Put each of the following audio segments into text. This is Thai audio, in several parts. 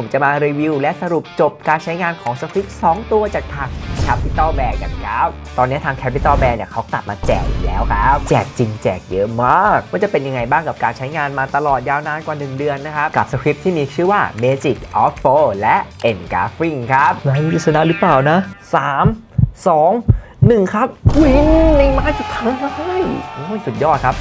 ผมจะมารีวิวและสรุปจบการใช้งานของสคริปต์2ตัวจากทาง Capital Bear กันครับ ตอนนี้ทาง Capital Bear เนี่ยเขากลับมาแจกอีกแล้วครับ แจกจริงแจกเยอะมาก ว่าจะเป็นยังไงบ้างกับการใช้งานมาตลอดยาวนานกว่า 1 เดือนนะครับ กับสคริปต์ที่มีชื่อว่า Magic of Four และ Engulfing ครับนายจะชนะหรือเปล่านะ 3 2 1 ครับ วินในไม้สุดท้ายโอ้ยสุดยอดครับ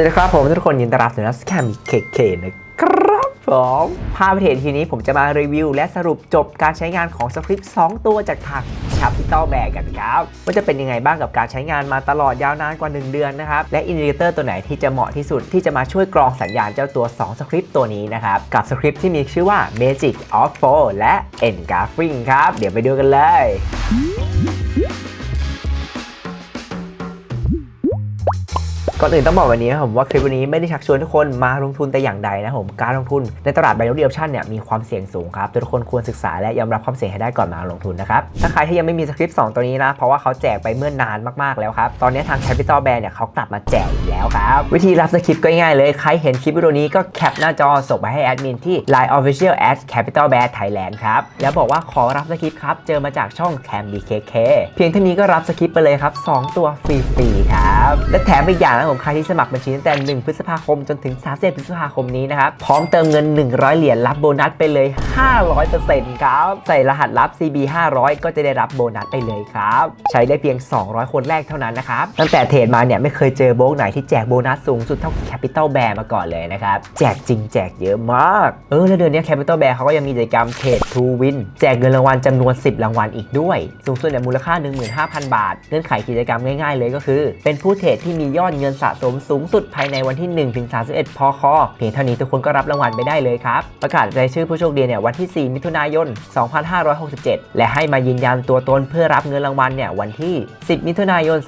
วัสดีครับผมทุกคนยินดีต้อนรับสู่นัสแคมเคเคนะครับผมภาพเห็นทีนี้ผมจะมารีวิว และสรุปจบการใช้งานของสคริปต์2ตัวจากทาง Capital Bear กันครับว่าจะเป็นยังไงบ้างกับการใช้งานมาตลอดยาวนานกว่า 1 เดือนนะครับ และอินดิเคเตอร์ตัวไหนที่จะเหมาะที่สุดที่จะมาช่วยกรองสัญญาณเจ้าตัว 2 สคริปต์ตัวนี้นะครับ กับสคริปต์ที่มีชื่อว่า Magic of Four และ Engulfing ครับ เดี๋ยวไปดูกันเลย ก่อนอื่นต้องบอกวันนี้นะครับผมว่าคลิปวันนี้ไม่ได้ชักชวนทุกคนมาลงทุนแต่อย่างใดนะครับผมการลงทุนในตลาดไบโอเดียชั่นเนี่ยมีความเสี่ยงสูงครับทุกคนควรศึกษาและยอมรับความเสี่ยงให้ได้ก่อนมาลงทุนนะครับถ้าใครที่ยังไม่มีสคริปต์2ตัวนี้นะเพราะว่าเขาแจกไปเมื่อนานมากๆแล้วครับตอนนี้ทาง Capital Bear เนี่ยเขากลับมาแจกอีกแล้วครับวิธีรับสคริปต์ก็ง่ายๆเลยใครเห็นคลิปวิดีโอนี้ก็แคปหน้าจอส่งไปให้แอดมินที่ Line Official at Capital Bear Thailand ครับแล้วบอกว่าขอรับสคริปต์ครับเจอมาจากช่อง Cam BKK เพียงเท่านี้ก็รับสคริปต์ไปเลยครับสองตัวฟรีๆครับและแถมอีกอย่างนะผมใครที่สมัครบัญชีตั้งแต่ 1 พฤษภาคมจนถึง 30 พฤษภาคมนี้นะครับ พร้อมเติมเงิน 100 เหรียญรับโบนัสไปเลย 500%ครับ ใส่รหัสลับ CB 500ก็จะได้รับโบนัสไปเลยครับ ใช้ได้เพียง 200 คนแรกเท่านั้นนะครับ ตั้งแต่เทรดมาเนี่ยไม่เคยเจอโบกไหนที่แจกโบนัสสูงสุดเท่า Capital Bear มาก่อนเลยนะครับ แจกจริงแจกเยอะมาก เออแล้วเดือนนี้ Capital Bear เขาก็ยังมีกิจกรรมเทรด to win แจกเงินรางวัลจำนวน 10 รางวัลอีกด้วย สูงสุดเนี่ยมูลค่า 15,000 บาทเงื่อนไขกิจกรรมง่ายๆ เลยก็คือ เป็นผู้เทรดที่มียอดเงินสะสมสูงสุดภายในวันที่1ถึง31 พค เพียงเท่านี้ทุกคนก็รับรางวัลไปได้เลยครับ ประกาศรายชื่อผู้โชคดีเนี่ยวันที่ 4 มิถุนายน 2567 และให้มายืนยันตัวตนเพื่อรับเงินรางวัลเนี่ยวันที่ 10 มิถุนายน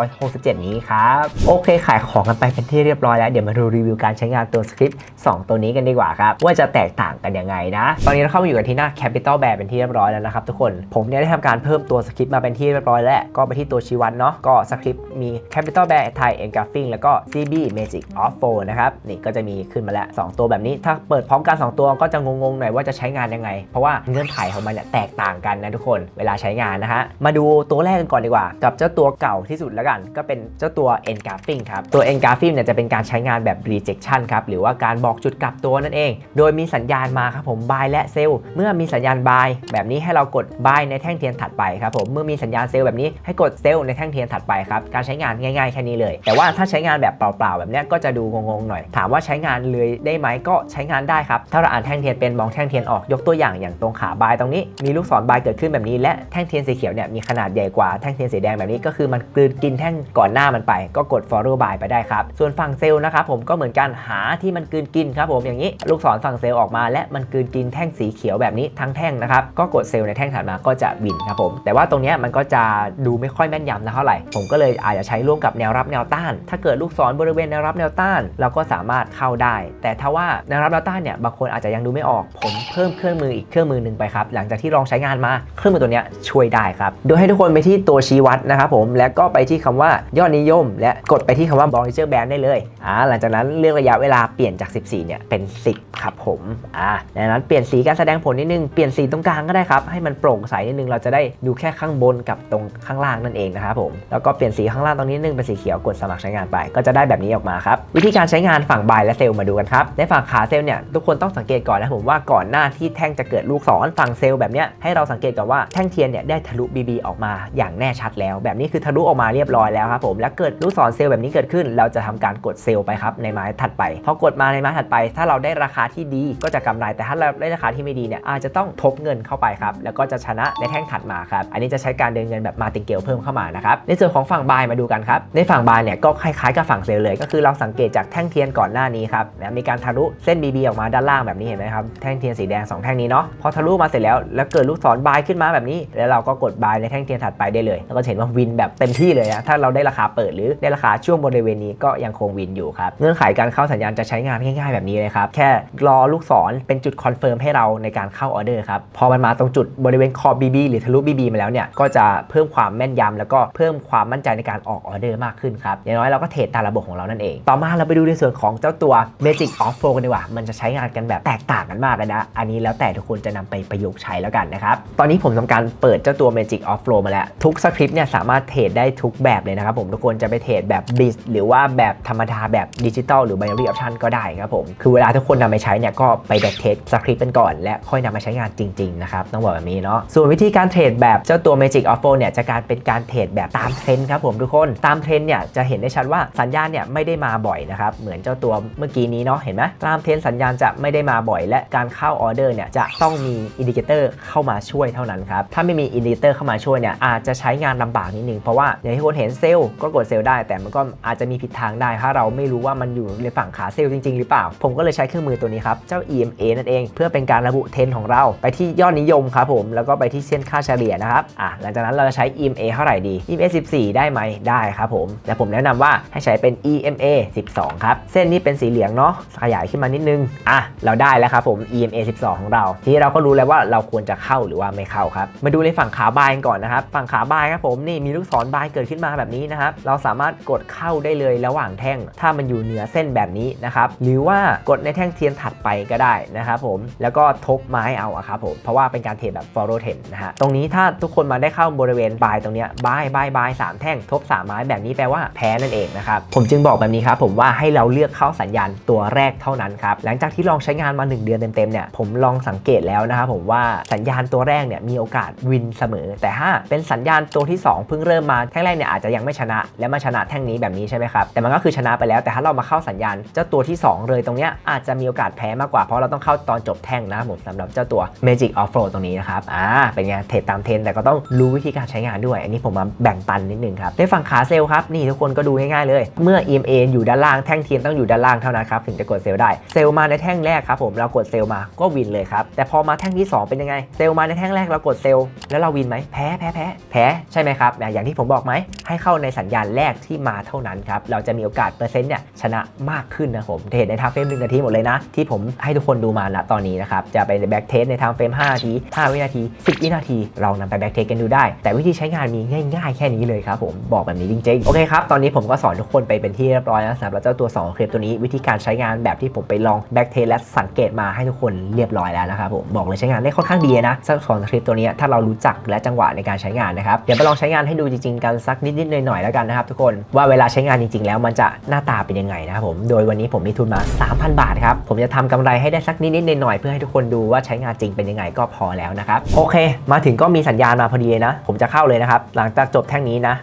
2567 นี้ครับโอเคขายของกันไปเป็นที่เรียบร้อยแล้วเดี๋ยวมาดูรีวิวการใช้งานตัวสคริปต์2ตัวนี้กันดีกว่าครับว่าจะแตกต่างกันยังไงนะตอนนี้เราเข้ามาอยู่กันที่หน้า Capital Bear เป็นที่เรียบร้อยแล้วนะครับทุกคนผมเนี่ยได้ทำการเพิ่มตัวสคริปต์มาเป็นที่เรียบร้อยแล้วก็ไปที่ตัวชี้วัดเนาะก็สคริปต์มี Capital Bear Thai Engulfing แล้วก็ CB Magic of Four นะครับนี่ก็จะมีขึ้นมาแล้ว 2 ตัวแบบนี้ ถ้าเปิดพร้อมกัน 2 ตัวก็จะงงๆหน่อยว่าจะใช้งานยังไง เพราะว่าเงื่อนไขของมันเนี่ยแตกต่างกันนะทุกคนเวลาใช้งานนะฮะมาดูตัวแรกกันก่อนดีกว่า กับเจ้าตัวเก่าที่สุดแล้วกัน ก็เป็นเจ้าตัว Engulfing ครับตัว Engulfing เนี่ยจะเป็นการใช้งานแบบ rejection ครับหรือว่าการบอกจุดกลับตัวนั่นเอง โดยมีสัญญาณมาครับผม buy และ sell เมื่อมีสัญญาณ buy แบบนี้ให้เรากด buy ในแท่งเทียนถัดไปครับผมเมื่อมีสัญญาณ sell แบบนี้ให้กด sell ในแท่งเทียนถัดไปครับการใช้งานง่ายๆแค่นี้เลย แต่ว่าถ้าใช้งานแบบเปล่าๆ แบบนี้ก็จะดูงงๆหน่อย ถามว่าใช้งานเลยได้ไหมก็ใช้งานได้ครับ ถ้าเราอ่านแท่งเทียนเป็นมองแท่งเทียนออกยกตัวอย่างอย่างตรงขาบายตรงนี้มีลูกศรบายเกิดขึ้นแบบนี้ และแท่งเทียนสีเขียวเนี่ยมีขนาดใหญ่กว่าแท่งเทียนสีแดงแบบนี้ก็คือมันกลืนกินแท่งก่อนหน้ามันไป ก็กด follow by ไปได้ครับส่วนฝั่งเซลล์นะครับผมก็เหมือนกันหาที่มันกลืนกินครับผมอย่างนี้ลูกศรฝั่งเซลล์ออกมา และมันกลืนกินแท่งสีเขียวแบบนี้ทั้งแท่งนะครับก็กดเซลล์ในแท่งถัดมาก็จะวินครับผมแต่ว่าตรงเนี้ยมันก็จะดูไม่ค่อยแม่นยำนะเท่าไหร่ผมก็เลยอาจจะใช้ร่วมกับแนวรับแนวต้านถ้าเกิดลูกศรบริเวณแนวรับแนวต้าน เราก็สามารถเข้าได้ แต่ถ้าว่าแนวรับแนวต้านเนี่ยบางคนอาจจะยังดูไม่ออก ผมเพิ่มเครื่องมืออีกเครื่องมือหนึ่งไปครับ หลังจากที่ลองใช้งานมาเครื่องมือตัวนี้ช่วยได้ครับ โดยให้ทุกคนไปที่ตัวชี้วัดนะครับผมแล้วก็ไปที่คำว่ายอดนิยม และกดไปที่คำว่า Bollinger Band ได้เลยอ่าหลังจากนั้นเลือกระยะเวลาเปลี่ยนจาก 14เนี่ยเป็น 10 ครับผมอ่าดังนั้นเปลี่ยนสีการแสดงผลนิดนึงเปลี่ยนสีตรงกลางก็ได้ครับให้มันโปร่งใสนิดนึงเราจะได้ดูแค่ข้างบนกับตรงข้างล่างนั่นเองนะครับผมแล้วก็เปลี่ยนสีข้างล่างตรงนี้นึงเป็นสีเขียวกดสมัครใช้งานไป ก็จะได้แบบนี้ออกมาครับ วิธีการใช้งานฝั่งบายและเซลล์มาดูกันครับ ในฝั่งขาเซลล์เนี่ยทุกคนต้องสังเกตก่อนนะผมว่าก่อนหน้าที่แท่งจะเกิดลูกศรฝั่งเซลล์แบบเนี้ยให้เราสังเกตก่อนว่าแท่งเทียนเนี่ยได้ทะลุ BB ออกมาอย่างแน่ชัดแล้ว แบบนี้คือทะลุออกมาเรียบร้อยแล้วครับผมแล้วเกิดลูกศรเซลล์แบบนี้เกิดขึ้น เราจะทำการกดเซลล์ไปครับในไม้ถัดไปพอกดมาในไม้ถัดไป ถ้าเราได้ราคาที่ดีก็จะกำไรแต่ถ้าเราได้ราคาที่ไม่ดีเนี่ยอาจจะต้องทบเงินเข้าไปครับแล้วก็จะชนะในแท่งถัดมาครับอันนี้จะใช้การเดินเงินแบบมาติงเกลเพิ่มเข้ามานะครับในส่วนของฝั่งบายมาดูกันครับในฝั่งบายเนี่ยก็คล้ายๆกับฝั่งเซลเลย ก็คือเราสังเกตจากแท่งเทียนก่อนหน้านี้ครับนะมีการทะลุเส้น BB ออกมาด้านล่างแบบนี้เห็นไหมครับแท่งเทียนสีแดง 2 แท่งนี้เนาะพอทะลุมาเสร็จแล้วแล้วเกิดลูกศรบายขึ้นมาแบบนี้ แล้วเราก็กดบายในแท่งเทียนถัดไปได้เลยแล้วก็เห็นว่าวินแบบเต็มที่เลยนะถ้าเราได้ราคาเปิดหรือได้ราคาช่วงบริเวณนี้ก็ยังคงวินอยู่ครับเงื่อนไขการเข้าสัญญาณจะใช้งานง่าย ๆแบบนี้เลยครับแค่รอลูกศรเป็นจุดคอนเฟิร์มให้เราในการเข้าออเดอร์ครับพอมันมาตรงจุดบริเวณขอบ BB หรือทะลุ BB มาแล้วเนี่ยก็จะเพิ่มความแม่นยำแล้วก็เพิ่มความมั่นใจในการออกออเดอร์มากขึ้นครับอย่างน้อยอยเราก็เทรดตามระบบของเรานั่นเอง ต่อมาเราไปดูในส่วนของเจ้าตัว Magic Off Flow กันดีกว่า มันจะใช้งานกันแบบแตกต่างกันมากเลยนะ อันนี้แล้วแต่ทุกคนจะนำไปประยุกต์ใช้แล้วกันนะครับ ตอนนี้ผมทำการเปิดเจ้าตัว Magic Off Flow มาแล้ว ทุกสคริปต์เนี่ยสามารถเทรดได้ทุกแบบเลยนะครับผมทุกคนจะไปเทรดแบบ b l i s หรือว่าแบบธรรมดาแบบดิจิตอลหรือ binary option ก็ได้ครับผมคือเวลาทุกคนนำไปใช้เนี่ยก็ไปแบกเทสสคริปต์กันก่อน และค่อยนำมาใช้งานจริงๆนะครับต้องบอกแบบนี้เนาะส่วนวิธีการเทรดแบบเจ้าตัว Magic Off Flow เนี่ยจะการเป็นการเทรดแบบตามเทรนด์ครับผมทุกคนตามเทรนด์เนี่ยจะเห็นได้ชัดว่าสัญญาณเนี่ยไม่ได้มาบ่อยนะครับเหมือนเจ้าตัวเมื่อกี้นี้เนาะเห็นไหมตามเทรนสัญญาณจะไม่ได้มาบ่อย และการเข้าออเดอร์เนี่ยจะต้องมีอินดิเคเตอร์เข้ามาช่วยเท่านั้นครับถ้าไม่มีอินดิเคเตอร์เข้ามาช่วยเนี่ยอาจจะใช้งานลำบากนิดนึงเพราะว่าอย่างที่คนเห็นเซลล์ก็กดเซลล์ได้ แต่มันก็อาจจะมีผิดทางได้ ถ้าเราไม่รู้ว่ามันอยู่ในฝั่งขาเซลล์จริง ๆ หรือเปล่า ผมก็เลยใช้เครื่องมือตัวนี้ครับเจ้า EMA นั่นเอง เพื่อเป็นการระบุเทรนของเรา ไปที่ยอดนิยมครับผมแล้วก็ไปที่เส้นค่าเฉลี่ยนะครับอะหลังจากนั้นเราจะใช้ EMA เท่าไหร่ดี EMA 14 ได้ไหมได้ครับผมแต่ผมแนะนำว่าให้ใช้เป็น EMA 12 ครับ เส้นนี้เป็นสีเหลืองเนาะขยายขึ้นมานิดนึง อะ เราได้แล้วครับผม EMA 12 ของเรา ทีนี้เราก็รู้แล้วว่าเราควรจะเข้าหรือว่าไม่เข้าครับ มาดูในฝั่งขาบายกันก่อนนะครับ ฝั่งขาบายครับผมนี่มีลูกศรบายเกิดขึ้นมาแบบนี้นะครับ เราสามารถกดเข้าได้เลยระหว่างแท่ง ถ้ามันอยู่เหนือเส้นแบบนี้นะครับ หรือว่ากดในแท่งเทียนถัดไปก็ได้นะครับผม แล้วก็ทบไม้เอาอะครับผม เพราะว่าเป็นการเทรดแบบ follow trend นะฮะ ตรงนี้ถ้าทุกคนมาได้เข้าบริเวณบายตรงเนี้ยบายบายบายสามแท่งทบสามไม้แบบนี้แปลว่าแพ้นั่นเองนะครับ ผมจึงบอกแบบนี้ครับผมว่าให้เราเลือกเข้าสัญญาณตัวแรกเท่านั้นครับ หลังจากที่ลองใช้งานมา 1 เดือนเต็มๆเนี่ยผมลองสังเกตแล้วนะครับผมว่าสัญญาณตัวแรกเนี่ยมีโอกาสวินเสมอ แต่ถ้าเป็นสัญญาณตัวที่ 2 เพิ่งเริ่มมาแท่งแรกเนี่ยอาจจะยังไม่ชนะและมาชนะแท่งนี้แบบนี้ใช่ไหมครับแต่มันก็คือชนะไปแล้วแต่ถ้าเรามาเข้าสัญญาณเจ้าตัวที่ 2 เลยตรงเนี้ยอาจจะมีโอกาสแพ้มากกว่าเพราะเราต้องเข้าตอนจบแท่งนะครับผมสำหรับเจ้าตัว Magic Off Flow ตรงนี้นะครับอ่าเป็นไงเทรดตามเทรนแต่ก็ต้องรู้วิธีการใช้งานด้วย อันนี้ผมมาแบ่งปันนิดนึงครับในฝั่งขาเซลครับนี่ทุกคนก็ดูง่ายๆเลย เมื่อ EMA อยู่ด้านล่างแท่งเทียนต้องอยู่ด้านล่างเท่านั้นครับถึงจะกดเซลล์ได้ เซลล์มาในแท่งแรกครับผมเรากดเซลล์มาก็วินเลยครับแต่พอมาแท่งที่ 2 เป็นยังไง เซลล์มาในแท่งแรกเรากดเซลล์แล้วเราวินไหมแพ้แพ้แพ้แพ้ใช่ไหมครับอย่างที่ผมบอกไหมให้เข้าในสัญญาณแรกที่มาเท่านั้นครับเราจะมีโอกาสเปอร์เซ็นต์เนี่ยชนะมากขึ้นนะผมเทรดในทางเฟรมหนึ่งนาทีหมดเลยนะ ที่ผมให้ทุกคนดูมาณตอนนี้นะครับจะไปแบ็กเทสในทางเฟรม5นาที5วินาที 10 วินาทีลองนำไปแบ็กเทสกันดูได้ แต่วิธีใช้งานมีง่าย ๆ แค่นี้เลยครับผมบอกแบบนี้จริงๆโอเคครับตอนนี้ผมก็สอนทุกคนไปเป็นที่เรียบร้อยแล้วสำหรับเจ้าตัว2คลิปตัวนี้วิธีการใช้งานแบบที่ผมไปลองแบ็กเทสและสังเกตมาให้ทุกคนเรียบร้อยแล้วนะครับผมบอกเลยใช้งานได้ค่อนข้างดีนะสักสองคลิปตัวนี้ถ้าเรารู้จักและจังหวะในการใช้งานนะครับเดี๋ยวไปลองใช้งานให้ดูจริงๆกันสักนิดๆหน่อยๆแล้วกันนะครับทุกคนว่าเวลาใช้งานจริง ๆ แล้วมันจะหน้าตาเป็นยังไงนะครับผมโดยวันนี้ผมมีทุนมา 3,000 บาทครับผมจะทำกำไรให้ได้สักนิดๆหน่อยๆเพื่อให้ทุกคนดูว่าใช้งานจริงเป็นยังไงก็พอแล้วนะครับโอเค มาถึงก็มีสัญญาณมาพอดีเลยนะ ผมจะเข้าเลยนะครับหลังจากจบแท่งนี้นะ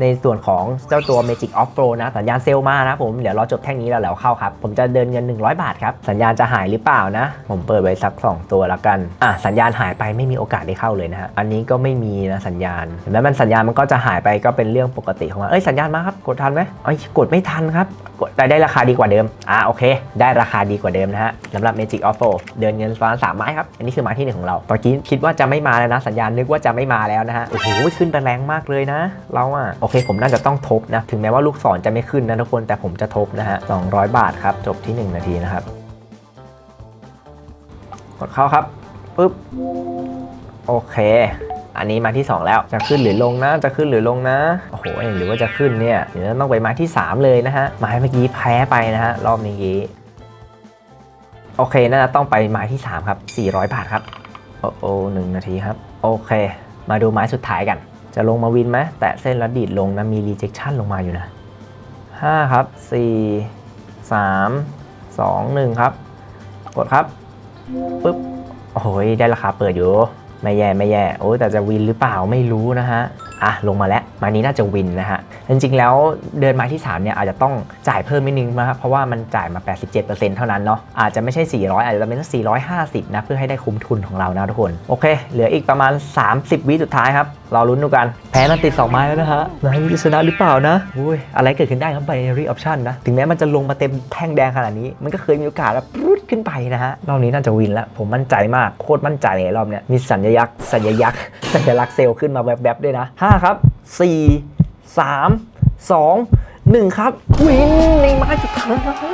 ในส่วนของเจ้าตัว Magic Off Flow นะ สัญญาณเซลล์มานะผม เดี๋ยวรอจบแท่งนี้แล้วแล้วเข้าครับ ผมจะเดินเงิน 100 บาทครับ สัญญาณจะหายหรือเปล่านะ ผมเปิดไว้สัก 2 ตัวแล้วกัน อะ สัญญาณหายไปไม่มีโอกาสได้เข้าเลยนะฮะ อันนี้ก็ไม่มีนะสัญญาณเห็นไหมมันสัญญาณมันก็จะหายไปก็เป็นเรื่องปกติของมันเอ้ยสัญญาณมาครับ กดทันไหมเอ้ยกดไม่ทันครับ กดได้ได้ราคาดีกว่าเดิม อะโอเค ได้ราคาดีกว่าเดิมนะฮะสำหรับ Magic Off Flow เดินเงินประมาสามไม้ครับ อันนี้คือไม้ที่หนึ่งของเราตอนกี้คิดว่าจะไม่มาแล้วนะ สัญญาณนึกว่าจะไม่มาแล้วนะฮะ โอ้โหขึ้นไปแรงมากเลยนะ เราอะโเคผมน่าจะต้องทบนะถึงแม้ว่าลูกศรจะไม่ขึ้นนะทุกคนแต่ผมจะทบนะฮะ200 บาทครับจบที่ 1 นาทีนะครับ กดเข้าครับปึ๊บโอเค อันนี้มาที่ 2 แล้วจะขึ้นหรือลงนะจะขึ้นหรือลงนะโอ้โหหรือว่าจะขึ้นเนี่ยเดี๋ยวต้องไปมาที่ 3 เลยนะฮะไม้เมื่อกี้แพ้ไปนะฮะรอบนี้โอเคน่าจะต้องไปไม้ที่ 3 ครับ 400 บาทครับ โอ้โหหนึ่งนาทีครับ โอเค มาดูไม้สุดท้ายกัน จะลงมาวินไหมแตะเส้นแล้วดีดลงนะ มี rejection ลงมาอยู่นะ 5 ครับ 4 3 2 1 ครับ กดครับปึ๊บโอ้โหได้ราคาเปิดอยู่ไม่แย่ไม่แย่โอ้แต่จะวินหรือเปล่าไม่รู้นะฮะอะลงมาแล้วมานี้น่าจะวินนะฮะจริงๆแล้วเดินม้ที่ 3 เนี่ยอาจจะต้องจ่ายเพิ่มนิดนึงนะครับเพราะว่ามันจ่ายมา 87%เท่านั้นเนาะอาจจะไม่ใช่ 400 อาจจะเป็นสัก450 นะ เพื่อให้ได้คุ้มทุนของเรานะทุกคน โอเค เหลืออีกประมาณ 30 วิสุดท้ายครับ ราลุ้นดูกัน แพ้มันติด 2 ไม้แล้วนะฮะนายจะชนะหรือเปล่านะอุ้ยอะไรเกิดขึ้นได้ครับ binary option นะ ถึงแม้มันจะลงมาเต็มแท่งแดงขนาดนี้ มันก็เคยมีโอกาสแล้วปุ๊ดขึ้นไปนะฮะ รอบนี้น่าจะวินแล้ว ผมมั่นใจมาก โคตรมั่นใจเลยรอบเนี้ย มีสัญญักษ์ สัญลักษ์ สัญลักษณ์เซลล์ขึ้นมาแวบๆด้วยนะห้าครับ 4 3 2 หนึ่งครับวินในไม้สุดท้า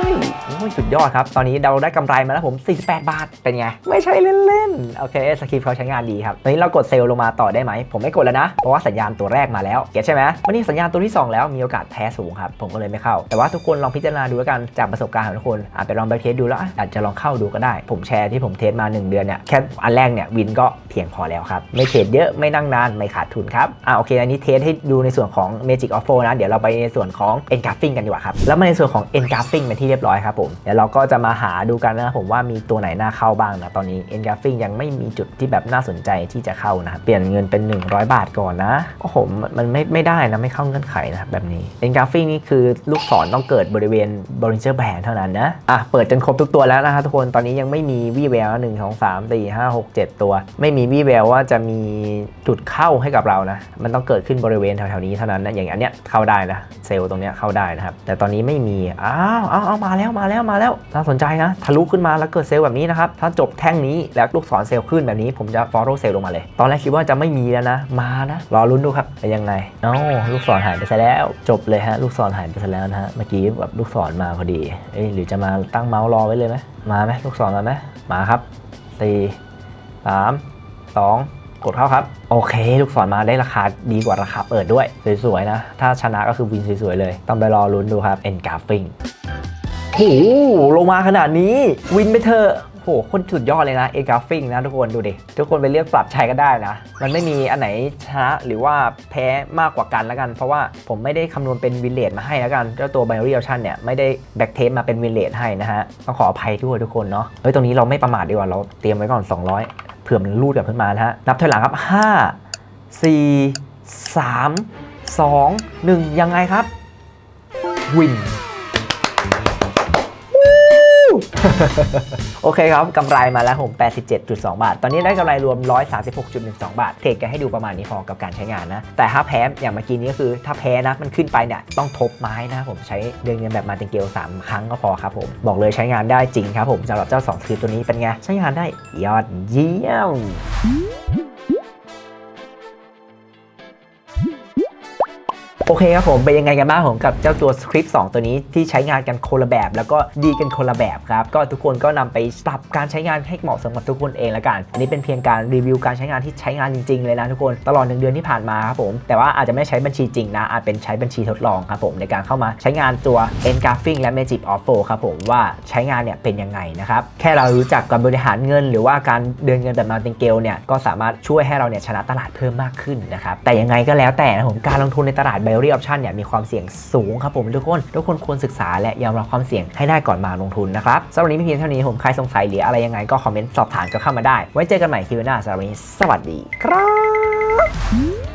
ยโอ้ยสุดยอดครับ ตอนนี้เราได้กำไรมาแล้วผม 48 บาท เป็นไง ไม่ใช่เล่นๆ โอเค สคริปต์เขาใช้งานดีครับ ตอนนี้เรากดเซลล์ลงมาต่อได้ไหม ผมไม่กดแล้วนะ เพราะว่าสัญญาณตัวแรกมาแล้ว เก็ตใช่ไหมวันนี้สัญญาณตัวที่ 2 แล้วมีโอกาสแพ้สูงครับ ผมก็เลยไม่เข้า แต่ว่าทุกคนลองพิจารณาดูแล้วกัน จากประสบการณ์ของทุกคนอาจไปลองไปเทสดูแล้วอะอาจจะลองเข้าดูก็ได้ ผมแชร์ที่ผมเทสมา 1 เดือนเนี่ย แค่อันแรกเนี่ยวินก็เพียงพอแล้วครับ ไม่เทรดเยอะ ไม่นั่งนาน ไม่ขาดทุนครับ อะโอเค อันนี้เทสให้ดูในส่วนของ Magic of Four นะ เดี๋ยวเราไปในส่วนของ e n g r a p h i n g กันดีกว่าครับ แล้วมาในส่วนของ e n g r a p h i n g เป็นที่เรียบร้อยครับผม เดี๋ยวเราก็จะมาหาดูกันนะครับผมว่ามีตัวไหนน่าเข้าบ้างนะ ตอนนี้ e n g r a p h i n g ยังไม่มีจุดที่แบบน่าสนใจที่จะเข้านะครับเปลี่ยนเงินเป็น 100 บาทก่อนนะ โอ้โหมันมันไม่ไม่ได้นะ ไม่เข้าเงื่อนไขนะครับแบบนี้ e n g r a p h i n g นี่คือลูกศรต้องเกิดบริเวณ Bollinger Band เท่านั้นนะ อะ เปิดจนครบทุกตัวแล้วนะครับทุกคน ตอนนี้ยังไม่มีวี่แววหนึ่งสองสามสี่ห้าหกเจ็ดตัว ไม่มีวี่แววว่าจะมีจุดเข้าให้กับเรานะ มันต้องเกิดขึ้นบริเวณแถวๆนี้เท่านั้นนะ อย่างอันเนี้ยเข้าได้นะ เซลล์ตรงเนี้ยเข้าได้นะครับ แต่ตอนนี้ไม่มี อ้าวอ้าวอ้ามาแล้วมาแล้วมาแล้วน่าสนใจนะ ทะลุขึ้นมาแล้วเกิดเซลล์แบบนี้นะครับ ถ้าจบแท่งนี้แล้วลูกศรเซลล์ขึ้นแบบนี้ ผมจะ follow เซลล์ลงมาเลย ตอนแรกคิดว่าจะไม่มีแล้วนะ มานะรอลุ้นดูครับเป็นยังไงเอ้าลูกศรหายไปซะแล้ว จบเลยฮะลูกศรหายไปซะแล้วนะฮะเมื่อกี้แบบลูกศรมาพอดีเอ้ยหรือจะมาตั้งเมาส์รอไว้เลยไหมมาไหมลูกศรมาไหมมาครับสี่สามสอง กดเข้าครับ โอเค ลูกศรมาได้ราคาดีกว่าราคาเปิดด้วย สวยๆนะ ถ้าชนะก็คือวินสวยๆเลย ต้องไปรอลุ้นดูครับ e n g r a p h i n g โอ้ลงมาขนาดนี้วินไปเถอะโหคนสุดยอดเลยนะเอกราฟิงนะทุกคนดูดิ ทุกคนไปเลือกปรับใช้ก็ได้นะ มันไม่มีอันไหนชนะหรือว่าแพ้มากกว่ากันแล้วกัน เพราะว่าผมไม่ได้คำนวณเป็นวินเลทมาให้แล้วกันเจ้าตัว binary option เนี่ย ไม่ได้แบ็กเทสมาเป็นวินเลทให้นะฮะต้องขออภัยด้วยทุกคนเนาะเฮ้ยตรงนี้เราไม่ประมาทดีกว่าเราเตรียมไว้ก่อน 200 เผื่อมันรูดกลับขึ้นมานะฮะ นับถอยหลังครับ 5 4 3 2 1 ยังไงครับ วิน โอเคครับกำไรมาแล้วผม 87.2 บาท ตอนนี้ได้กำไรรวม 136.12 บาท เทรดกันให้ดูประมาณนี้พอกับการใช้งานนะ แต่ถ้าแพ้อย่างเมื่อกี้นี้ก็คือ ถ้าแพ้นะ มันขึ้นไปเนี่ยต้องทบไม้นะผมใช้เดือนเงินแบบมาติงเกล3 ครั้งก็พอครับผม บอกเลยใช้งานได้จริงครับผมสำหรับเจ้า2คริปต์ตัวนี้เป็นไงใช้งานได้ยอดเยี่ยม โอเคครับผมเป็นยังไงกันบ้างผมกับเจ้าตัวสคริปต์2ตัวนี้ที่ใช้งานกันคนละแบบ แล้วก็ดีกันคนละแบบครับ ก็ทุกคนก็นำไปปรับการใช้งานให้เหมาะสมกับทุกคนเองละกันอันนี้เป็นเพียงการรีวิวการใช้งานที่ใช้งานจริงๆเลยนะทุกคนตลอดหนึ่งเดือนที่ผ่านมาครับผมแต่ว่าอาจจะไม่ใช้บัญชีจริงนะอาจเป็นใช้บัญชีทดลองครับผมในการเข้ามาใช้งานตัว e n g r a p h i n g และ Magic of f o ครับผมว่าใช้งานเนี่ยเป็นยังไงนะครับแค่เรารู้จักการบริหารเงิน หรือว่าการเดินเงินแบบมาติงเกลเนี่ยก็สามารถช่วยให้เราเนี่ยชนะตลาดเพิ่มมากขึ้นนะครับแต่ยังไงก็แล้วแต่นะผมการลงทุนในตลาด b i o r y Option เนี่ยมีความเสี่ยงสูงครับผมทุกคน ทุกคนควรศึกษาและยอมรับความเสี่ยงให้ได้ก่อนมาลงทุนนะครับสำหรับวันนี้ไม่เพียงเท่านี้ผมใครสงสัยหรืออะไรยังไงก็คอมเมนต์สอบถามกันเข้ามาได้ ไว้เจอกันใหม่คลิปหน้าสำหรับวันนี้สวัสดีครับ